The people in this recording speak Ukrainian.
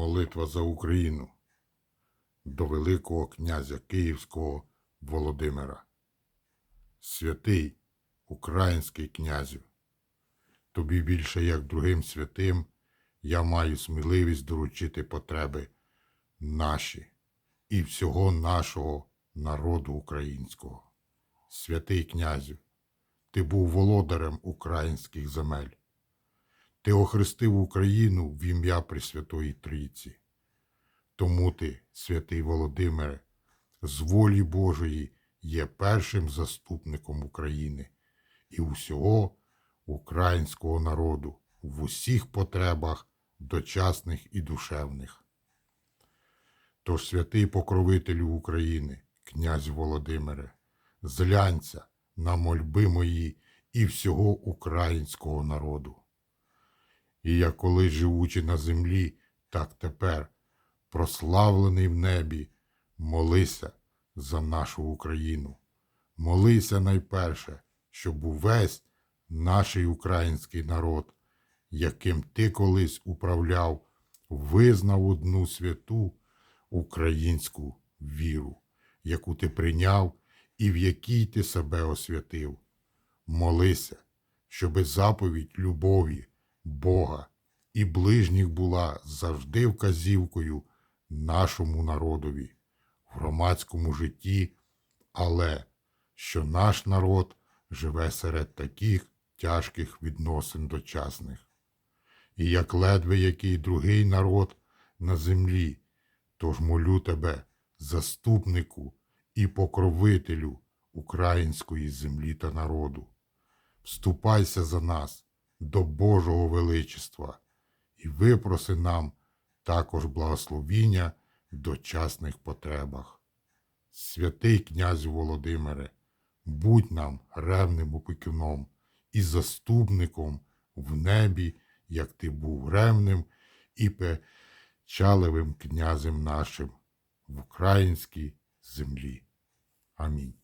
Молитва за Україну до Великого князя Київського Володимира. Святий український князю, тобі більше як другим святим я маю сміливість доручити потреби наші і всього нашого народу українського. Святий князю, ти був володарем українських земель. Ти охрестив Україну в ім'я Пресвятої Трійці. Тому ти, святий Володимире, з волі Божої є першим заступником України і усього українського народу в усіх потребах дочасних і душевних. Тож, святий покровителю України, князь Володимире, зглянься на мольби мої і всього українського народу. І я колись живучи на землі, так тепер, прославлений в небі, молися за нашу Україну. Молися найперше, щоб увесь наш український народ, яким ти колись управляв, визнав одну святу українську віру, яку ти прийняв і в якій ти себе освятив. Молися, щоби заповідь любові, Бога і ближніх була завжди вказівкою нашому народові в громадському житті, але що наш народ живе серед таких тяжких відносин дочасних. І як ледве який другий народ на землі, тож молю тебе, заступнику і покровителю української землі та народу. Вступайся за нас до Божого величества і випроси нам також благословіння в дочасних потребах. Святий князю Володимире, будь нам ревним опікуном і заступником в небі, як ти був ревним і печаливим князем нашим в українській землі. Амінь.